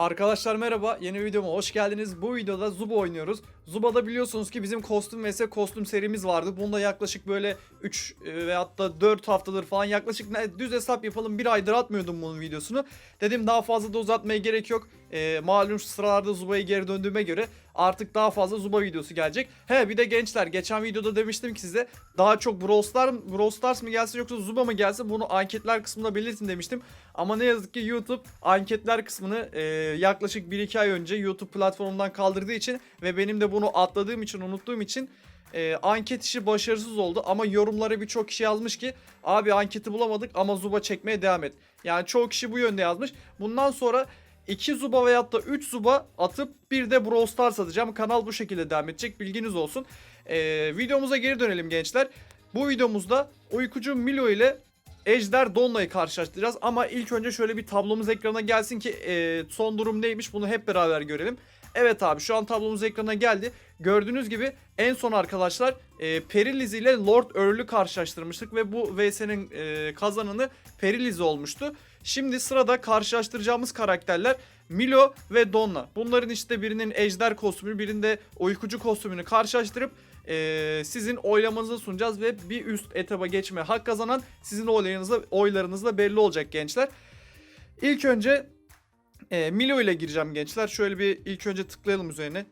Arkadaşlar merhaba, yeni videoma hoş geldiniz. Bu videoda Zuba oynuyoruz. Zuba'da biliyorsunuz ki bizim kostüm vs kostüm serimiz vardı. Bunda yaklaşık böyle 3 veyahut da 4 haftadır falan yaklaşık düz hesap yapalım bir aydır atmıyordum bunun videosunu. Dedim daha fazla da uzatmaya gerek yok. Ee, malum şu sıralarda Zuba'ya geri döndüğüme göre artık daha fazla Zuba videosu gelecek. He bir de gençler geçen videoda demiştim ki size daha çok Brawl Stars, Brawl Stars mı gelsin yoksa Zuba mı gelsin bunu anketler kısmında belirtin demiştim. Ama ne yazık ki YouTube anketler kısmını e, yaklaşık 1-2 ay önce YouTube platformundan kaldırdığı için ve benim de bunu atladığım için unuttuğum için e, anket işi başarısız oldu. Ama yorumlara birçok kişi yazmış ki abi anketi bulamadık ama Zuba çekmeye devam et. Yani çoğu kişi bu yönde yazmış. Bundan sonra 2 Zuba veyahut da 3 Zuba atıp bir de Brawl Stars atacağım. Kanal bu şekilde devam edecek bilginiz olsun. E, videomuza geri dönelim gençler. Bu videomuzda uykucu Milo ile Ejder Donna'yı karşılaştıracağız ama ilk önce şöyle bir tablomuz ekrana gelsin ki e, son durum neymiş bunu hep beraber görelim. Evet abi şu an tablomuz ekrana geldi. Gördüğünüz gibi en son arkadaşlar e, Periliz ile Lord Earl'ü karşılaştırmıştık ve bu VS'nin e, kazananı Periliz olmuştu. Şimdi sırada karşılaştıracağımız karakterler Milo ve Donna. Bunların işte birinin ejder kostümü birinde uykucu kostümünü karşılaştırıp e, sizin oylamanızı sunacağız ve bir üst etaba geçme hak kazanan sizin oylarınızla, oylarınızla belli olacak gençler. İlk önce e, Milo ile gireceğim gençler. Şöyle bir ilk önce tıklayalım üzerine.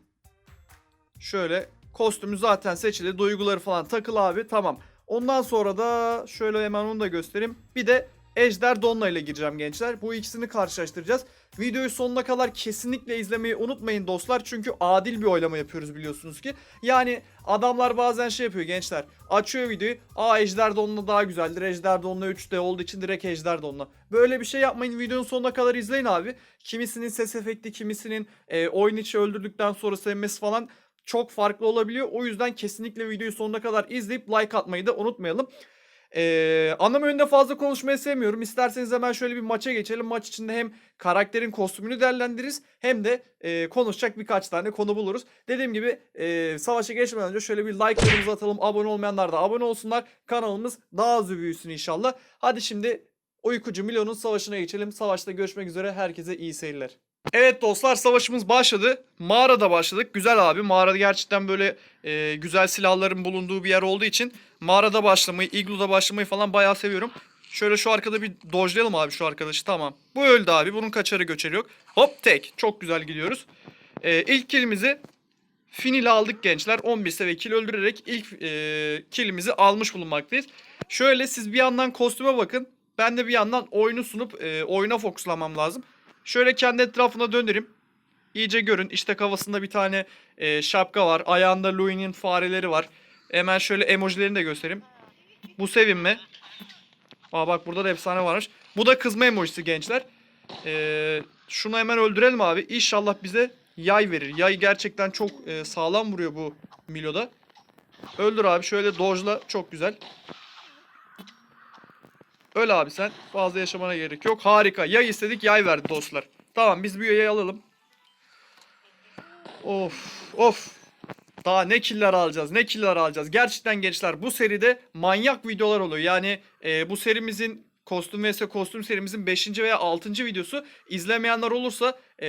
Şöyle kostümü zaten seçili. Duyguları falan takıl abi. Tamam. Ondan sonra da şöyle hemen onu da göstereyim. Bir de Ejder Donna ile gireceğim gençler. Bu ikisini karşılaştıracağız. Videoyu sonuna kadar kesinlikle izlemeyi unutmayın dostlar. Çünkü adil bir oylama yapıyoruz biliyorsunuz ki. Yani adamlar bazen şey yapıyor gençler. Açıyor videoyu. Aa Ejder Donna daha güzeldir. Ejder Donna 3D olduğu için direkt Ejder Donna. Böyle bir şey yapmayın. Videonun sonuna kadar izleyin abi. Kimisinin ses efekti, kimisinin e, oyun içi öldürdükten sonra sevmesi falan çok farklı olabiliyor. O yüzden kesinlikle videoyu sonuna kadar izleyip like atmayı da unutmayalım. Ee, anlam önünde fazla konuşmayı sevmiyorum. İsterseniz hemen şöyle bir maça geçelim. Maç içinde hem karakterin kostümünü değerlendiririz hem de e, konuşacak birkaç tane konu buluruz. Dediğim gibi e, savaşa geçmeden önce şöyle bir like'larımızı atalım. Abone olmayanlar da abone olsunlar. Kanalımız daha hızlı büyüsün inşallah. Hadi şimdi Uykucu Milo'nun savaşına geçelim. Savaşta görüşmek üzere. Herkese iyi seyirler. Evet dostlar savaşımız başladı. Mağarada başladık. Güzel abi. Mağarada gerçekten böyle e, güzel silahların bulunduğu bir yer olduğu için mağarada başlamayı, igluda başlamayı falan bayağı seviyorum. Şöyle şu arkada bir dojlayalım abi şu arkadaşı. Tamam. Bu öldü abi. Bunun kaçarı göçeri yok. Hop tek. Çok güzel gidiyoruz. E, ilk kilimizi Finil'i aldık gençler. 11 seviye kill öldürerek ilk e, killimizi almış bulunmaktayız. Şöyle siz bir yandan kostüme bakın. Ben de bir yandan oyunu sunup e, oyuna fokuslamam lazım. Şöyle kendi etrafına döndüreyim. İyice görün. İşte kafasında bir tane e, şapka var. Ayağında Louis'nin fareleri var. Hemen şöyle emojilerini de göstereyim. Bu sevinme. Aa bak burada da efsane varmış. Bu da kızma emojisi gençler. E, şunu hemen öldürelim abi. İnşallah bize yay verir. Yay gerçekten çok e, sağlam vuruyor bu Milo'da. Öldür abi. Şöyle dojla. Çok güzel. Öl abi sen. Fazla yaşamana gerek yok. Harika. Yay istedik yay verdi dostlar. Tamam biz bu yayı alalım. Of of. Daha ne killer alacağız ne killer alacağız. Gerçekten gençler bu seride manyak videolar oluyor. Yani e, bu serimizin kostüm vs kostüm serimizin 5. veya 6. videosu izlemeyenler olursa e,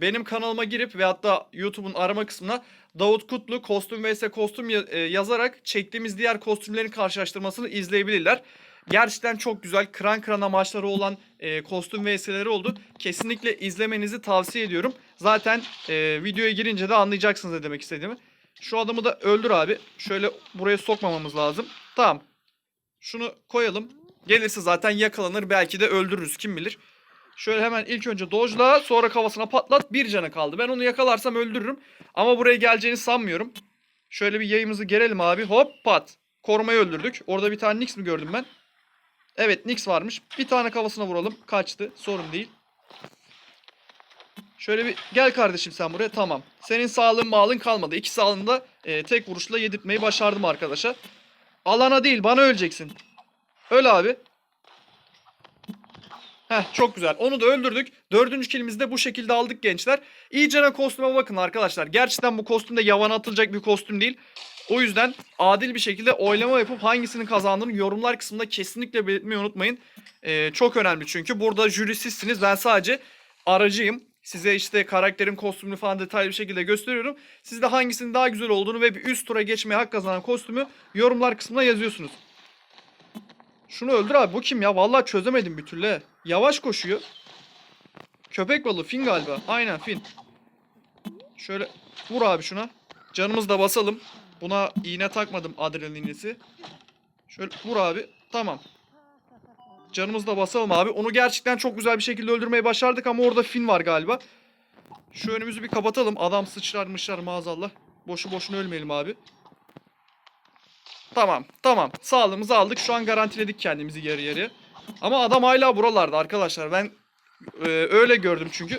benim kanalıma girip ve hatta YouTube'un arama kısmına Davut Kutlu kostüm vs kostüm ya- e, yazarak çektiğimiz diğer kostümlerin karşılaştırmasını izleyebilirler. Gerçekten çok güzel kıran kırana maçları olan e, kostüm vs'leri oldu. Kesinlikle izlemenizi tavsiye ediyorum. Zaten e, videoya girince de anlayacaksınız ne demek istediğimi. Şu adamı da öldür abi. Şöyle buraya sokmamamız lazım. Tamam. Şunu koyalım. Gelirse zaten yakalanır belki de öldürürüz kim bilir. Şöyle hemen ilk önce dojla sonra kafasına patlat bir canı kaldı. Ben onu yakalarsam öldürürüm. Ama buraya geleceğini sanmıyorum. Şöyle bir yayımızı gerelim abi. Hop pat. Korumayı öldürdük. Orada bir tane Nix mi gördüm ben? Evet Nix varmış. Bir tane kafasına vuralım. Kaçtı. Sorun değil. Şöyle bir gel kardeşim sen buraya. Tamam. Senin sağlığın mağlın kalmadı. İki sağlığını da e, tek vuruşla yedirtmeyi başardım arkadaşa. Alana değil bana öleceksin. Öl abi. Heh çok güzel. Onu da öldürdük. Dördüncü kilimizi de bu şekilde aldık gençler. İyicene kostüme bakın arkadaşlar. Gerçekten bu kostüm de yavana atılacak bir kostüm değil. O yüzden adil bir şekilde oylama yapıp hangisinin kazandığını yorumlar kısmında kesinlikle belirtmeyi unutmayın. Ee, çok önemli çünkü burada jüri sizsiniz. Ben sadece aracıyım. Size işte karakterin kostümünü falan detaylı bir şekilde gösteriyorum. Siz de hangisinin daha güzel olduğunu ve bir üst tura geçmeye hak kazanan kostümü yorumlar kısmına yazıyorsunuz. Şunu öldür abi. Bu kim ya? Vallahi çözemedim bir türlü. Yavaş koşuyor. Köpek balığı. Fin galiba. Aynen fin. Şöyle vur abi şuna. Canımızı da basalım. Buna iğne takmadım adrenalinisi. Şöyle vur abi. Tamam. Canımızı da basalım abi. Onu gerçekten çok güzel bir şekilde öldürmeyi başardık ama orada fin var galiba. Şu önümüzü bir kapatalım. Adam sıçrar mışrar maazallah. Boşu boşuna ölmeyelim abi. Tamam tamam. Sağlığımızı aldık. Şu an garantiledik kendimizi yarı yarıya. Ama adam hala buralarda arkadaşlar. Ben e, öyle gördüm çünkü.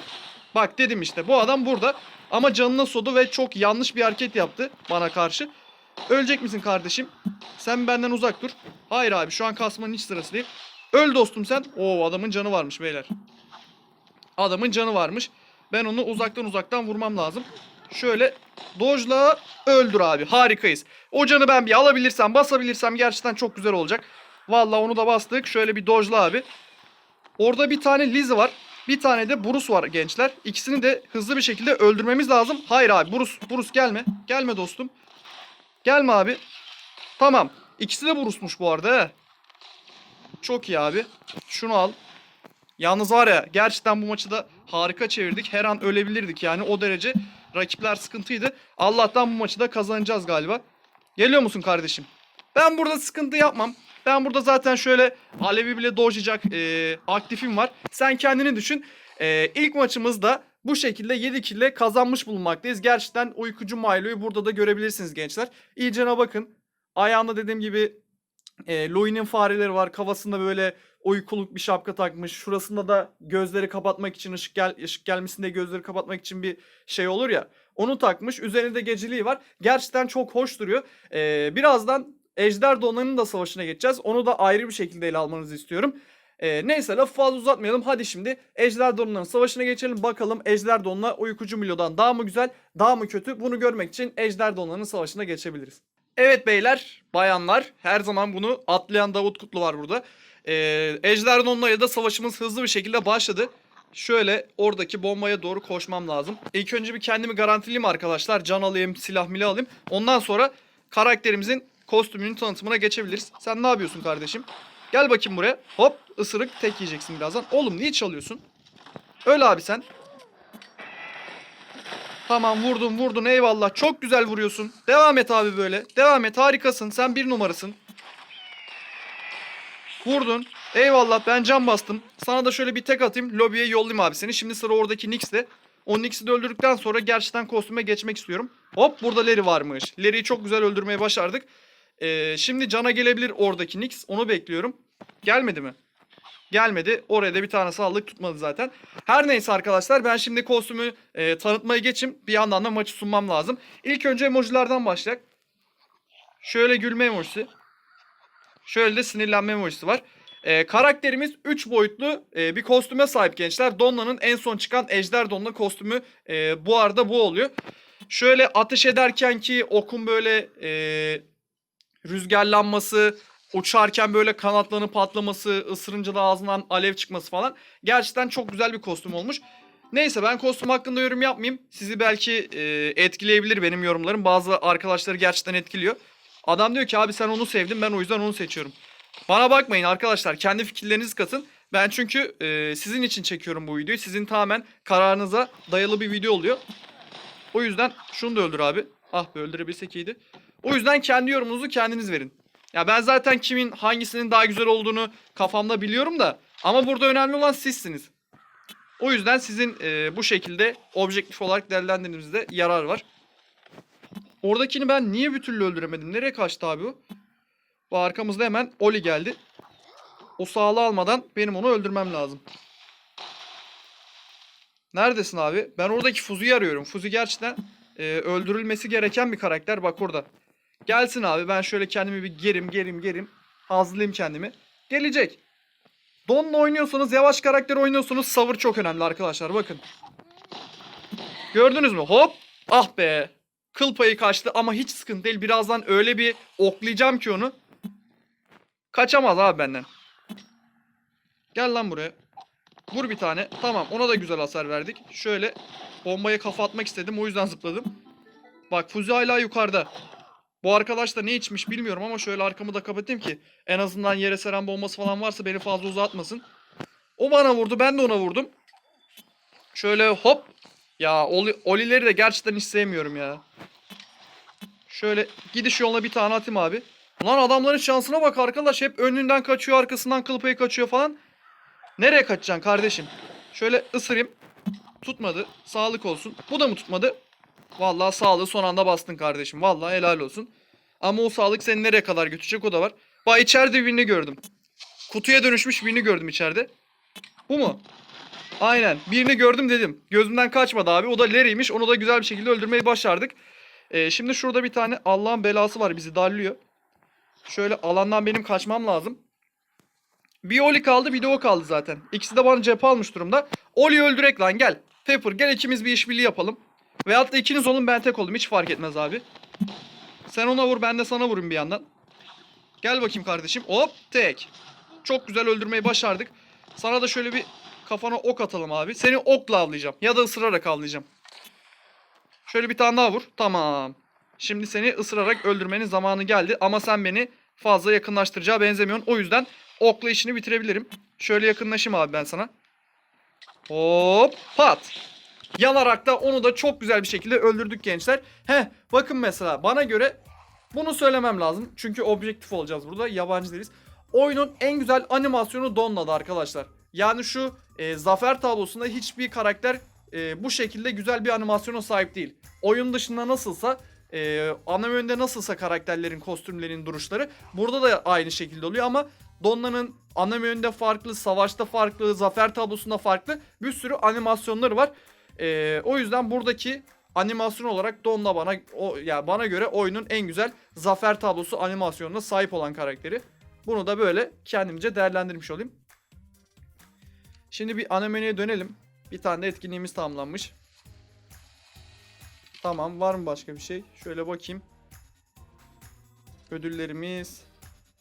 Bak dedim işte bu adam burada. Ama canına sodu ve çok yanlış bir hareket yaptı bana karşı. Ölecek misin kardeşim? Sen benden uzak dur. Hayır abi şu an kasmanın hiç sırası değil. Öl dostum sen. Oo adamın canı varmış beyler. Adamın canı varmış. Ben onu uzaktan uzaktan vurmam lazım. Şöyle dojla öldür abi. Harikayız. O canı ben bir alabilirsem basabilirsem gerçekten çok güzel olacak. Vallahi onu da bastık. Şöyle bir dojla abi. Orada bir tane Liz var. Bir tane de Bruce var gençler. İkisini de hızlı bir şekilde öldürmemiz lazım. Hayır abi Bruce, Bruce gelme. Gelme dostum. Gelme abi. Tamam. İkisi de Bruce'muş bu arada he. Çok iyi abi. Şunu al. Yalnız var ya gerçekten bu maçı da harika çevirdik. Her an ölebilirdik yani o derece rakipler sıkıntıydı. Allah'tan bu maçı da kazanacağız galiba. Geliyor musun kardeşim? Ben burada sıkıntı yapmam. Ben burada zaten şöyle Alevi bile dojlayacak e, aktifim var. Sen kendini düşün. E, ilk maçımızda bu şekilde 7 kille kazanmış bulunmaktayız. Gerçekten uykucu Milo'yu burada da görebilirsiniz gençler. İyicene bakın. Ayağında dediğim gibi e, Louis'nin fareleri var. Kafasında böyle uykuluk bir şapka takmış. Şurasında da gözleri kapatmak için ışık gel ışık gelmesin diye gözleri kapatmak için bir şey olur ya. Onu takmış. Üzerinde geceliği var. Gerçekten çok hoş duruyor. E, birazdan Ejder Donan'ın da savaşına geçeceğiz. Onu da ayrı bir şekilde ele almanızı istiyorum. E, neyse lafı fazla uzatmayalım. Hadi şimdi Ejder Donan'ın savaşına geçelim. Bakalım Ejder Donan'a Uykucu Milo'dan daha mı güzel, daha mı kötü? Bunu görmek için Ejder Donan'ın savaşına geçebiliriz. Evet beyler, bayanlar. Her zaman bunu atlayan Davut Kutlu var burada. Ee, Ejder Donan'la da savaşımız hızlı bir şekilde başladı. Şöyle oradaki bombaya doğru koşmam lazım. İlk önce bir kendimi garantileyim arkadaşlar. Can alayım, silah mili alayım. Ondan sonra karakterimizin kostümünün tanıtımına geçebiliriz. Sen ne yapıyorsun kardeşim? Gel bakayım buraya. Hop ısırık tek yiyeceksin birazdan. Oğlum niye çalıyorsun? Öyle abi sen. Tamam vurdun vurdun eyvallah. Çok güzel vuruyorsun. Devam et abi böyle. Devam et harikasın. Sen bir numarasın. Vurdun. Eyvallah ben can bastım. Sana da şöyle bir tek atayım. Lobiye yollayayım abi seni. Şimdi sıra oradaki Nix'te. O Nix'i de öldürdükten sonra gerçekten kostüme geçmek istiyorum. Hop burada Larry varmış. Larry'i çok güzel öldürmeyi başardık. Ee, şimdi cana gelebilir oradaki Nix. Onu bekliyorum. Gelmedi mi? Gelmedi. Oraya da bir tane sağlık tutmadı zaten. Her neyse arkadaşlar ben şimdi kostümü e, tanıtmaya geçeyim. Bir yandan da maçı sunmam lazım. İlk önce emojilerden başlayak. Şöyle gülme emojisi. Şöyle de sinirlenme emojisi var. E, karakterimiz 3 boyutlu e, bir kostüme sahip gençler. Donna'nın en son çıkan Ejder Donna kostümü e, bu arada bu oluyor. Şöyle ateş ederken ki okun böyle e, rüzgarlanması, uçarken böyle kanatlarının patlaması, ısırınca da ağzından alev çıkması falan. Gerçekten çok güzel bir kostüm olmuş. Neyse ben kostüm hakkında yorum yapmayayım. Sizi belki e, etkileyebilir benim yorumlarım. Bazı arkadaşları gerçekten etkiliyor. Adam diyor ki abi sen onu sevdin ben o yüzden onu seçiyorum. Bana bakmayın arkadaşlar kendi fikirlerinizi katın. Ben çünkü e, sizin için çekiyorum bu videoyu. Sizin tamamen kararınıza dayalı bir video oluyor. O yüzden şunu da öldür abi. Ah be öldürebilsek iyiydi. O yüzden kendi yorumunuzu kendiniz verin. Ya ben zaten kimin hangisinin daha güzel olduğunu kafamda biliyorum da ama burada önemli olan sizsiniz. O yüzden sizin e, bu şekilde objektif olarak değerlendirmenizde yarar var. Oradakini ben niye bir türlü öldüremedim? Nereye kaçtı abi o? Bu arkamızda hemen Oli geldi. O sağlığı almadan benim onu öldürmem lazım. Neredesin abi? Ben oradaki Fuzu'yu arıyorum. Fuzu gerçekten e, öldürülmesi gereken bir karakter. Bak orada. Gelsin abi ben şöyle kendimi bir gerim gerim gerim. Hazırlayayım kendimi. Gelecek. Don'la oynuyorsanız yavaş karakter oynuyorsunuz sabır çok önemli arkadaşlar bakın. Gördünüz mü? Hop. Ah be. Kıl payı kaçtı ama hiç sıkıntı değil. Birazdan öyle bir oklayacağım ki onu. Kaçamaz abi benden. Gel lan buraya. Vur bir tane. Tamam ona da güzel hasar verdik. Şöyle bombaya kafa atmak istedim o yüzden zıpladım. Bak Fuzi hala yukarıda. Bu arkadaş da ne içmiş bilmiyorum ama şöyle arkamı da kapatayım ki en azından yere seren bombası falan varsa beni fazla uzatmasın. O bana vurdu ben de ona vurdum. Şöyle hop. Ya oli, olileri de gerçekten hiç sevmiyorum ya. Şöyle gidiş yoluna bir tane atayım abi. Lan adamların şansına bak arkadaş. Hep önünden kaçıyor arkasından kıl payı kaçıyor falan. Nereye kaçacaksın kardeşim? Şöyle ısırayım. Tutmadı. Sağlık olsun. Bu da mı tutmadı? Vallahi sağlığı son anda bastın kardeşim. Vallahi helal olsun. Ama o sağlık seni nereye kadar götürecek o da var. Bak içeride birini gördüm. Kutuya dönüşmüş birini gördüm içeride. Bu mu? Aynen. Birini gördüm dedim. Gözümden kaçmadı abi. O da Larry'miş. Onu da güzel bir şekilde öldürmeyi başardık. Ee, şimdi şurada bir tane Allah'ın belası var. Bizi darlıyor. Şöyle alandan benim kaçmam lazım. Bir Oli kaldı bir de o kaldı zaten. İkisi de bana cephe almış durumda. Oli'yi öldürek lan gel. Pepper gel ikimiz bir işbirliği yapalım. Veyahut da ikiniz olun ben tek olayım. Hiç fark etmez abi. Sen ona vur ben de sana vurayım bir yandan. Gel bakayım kardeşim. Hop tek. Çok güzel öldürmeyi başardık. Sana da şöyle bir kafana ok atalım abi. Seni okla avlayacağım. Ya da ısırarak avlayacağım. Şöyle bir tane daha vur. Tamam. Şimdi seni ısırarak öldürmenin zamanı geldi. Ama sen beni fazla yakınlaştıracağı benzemiyorsun. O yüzden okla işini bitirebilirim. Şöyle yakınlaşayım abi ben sana. Hop pat. Yanarak da onu da çok güzel bir şekilde öldürdük gençler. Heh bakın mesela bana göre bunu söylemem lazım. Çünkü objektif olacağız burada. Yabancı değiliz. Oyunun en güzel animasyonu Donna'da arkadaşlar. Yani şu e, zafer tablosunda hiçbir karakter e, bu şekilde güzel bir animasyona sahip değil. Oyun dışında nasılsa e, ana yönde nasılsa karakterlerin kostümlerin duruşları burada da aynı şekilde oluyor ama Donna'nın ana yönde farklı, savaşta farklı, zafer tablosunda farklı bir sürü animasyonları var. E, o yüzden buradaki animasyon olarak Donna bana o yani bana göre oyunun en güzel zafer tablosu animasyonuna sahip olan karakteri. Bunu da böyle kendimce değerlendirmiş olayım. Şimdi bir ana dönelim. Bir tane de etkinliğimiz tamamlanmış. Tamam var mı başka bir şey? Şöyle bakayım. Ödüllerimiz.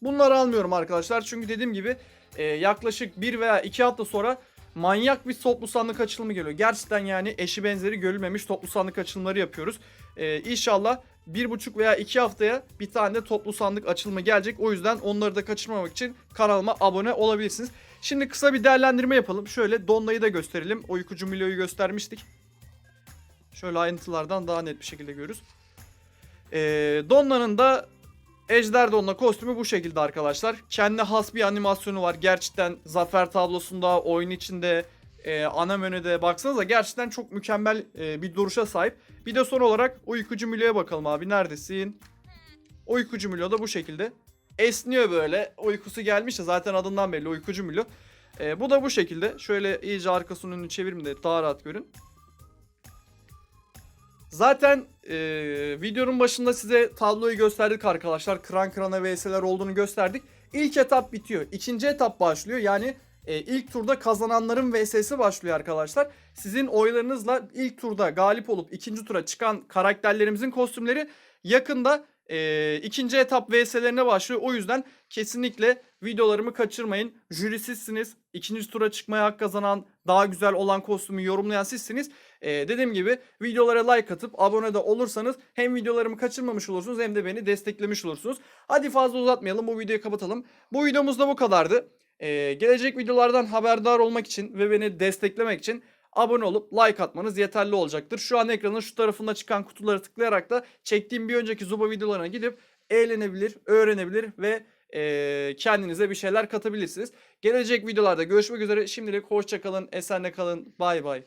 Bunları almıyorum arkadaşlar. Çünkü dediğim gibi e, yaklaşık bir veya iki hafta sonra manyak bir toplu sandık açılımı geliyor. Gerçekten yani eşi benzeri görülmemiş toplu sandık açılımları yapıyoruz. E, inşallah bir buçuk veya iki haftaya bir tane de toplu sandık açılımı gelecek. O yüzden onları da kaçırmamak için kanalıma abone olabilirsiniz. Şimdi kısa bir değerlendirme yapalım. Şöyle Donna'yı da gösterelim. Uykucu Milo'yu göstermiştik. Şöyle ayrıntılardan daha net bir şekilde görürüz. Ee, Donna'nın da Ejder Donna kostümü bu şekilde arkadaşlar. Kendi has bir animasyonu var. Gerçekten zafer tablosunda, oyun içinde, e, ana menüde baksanıza gerçekten çok mükemmel e, bir duruşa sahip. Bir de son olarak Uykucu Milo'ya bakalım abi. Neredesin? Uykucu Milo da bu şekilde. Esniyor böyle. Uykusu gelmiş de zaten adından belli Uykucu Milo. E, bu da bu şekilde. Şöyle iyice arkasının önünü çevireyim de daha rahat görün. Zaten e, videonun başında size tabloyu gösterdik arkadaşlar. Kıran kırana vs'ler olduğunu gösterdik. İlk etap bitiyor. İkinci etap başlıyor. Yani e, ilk turda kazananların vs'si başlıyor arkadaşlar. Sizin oylarınızla ilk turda galip olup ikinci tura çıkan karakterlerimizin kostümleri yakında e, ikinci etap vs'lerine başlıyor. O yüzden kesinlikle videolarımı kaçırmayın. Jürisizsiniz. İkinci tura çıkmaya hak kazanan, daha güzel olan kostümü yorumlayan sizsiniz. E, dediğim gibi videolara like atıp abone de olursanız hem videolarımı kaçırmamış olursunuz hem de beni desteklemiş olursunuz. Hadi fazla uzatmayalım bu videoyu kapatalım. Bu videomuz da bu kadardı. E, gelecek videolardan haberdar olmak için ve beni desteklemek için abone olup like atmanız yeterli olacaktır. Şu an ekranın şu tarafında çıkan kutuları tıklayarak da çektiğim bir önceki Zuba videolarına gidip eğlenebilir, öğrenebilir ve e, kendinize bir şeyler katabilirsiniz. Gelecek videolarda görüşmek üzere. Şimdilik hoşçakalın, esenle kalın. Bay bay.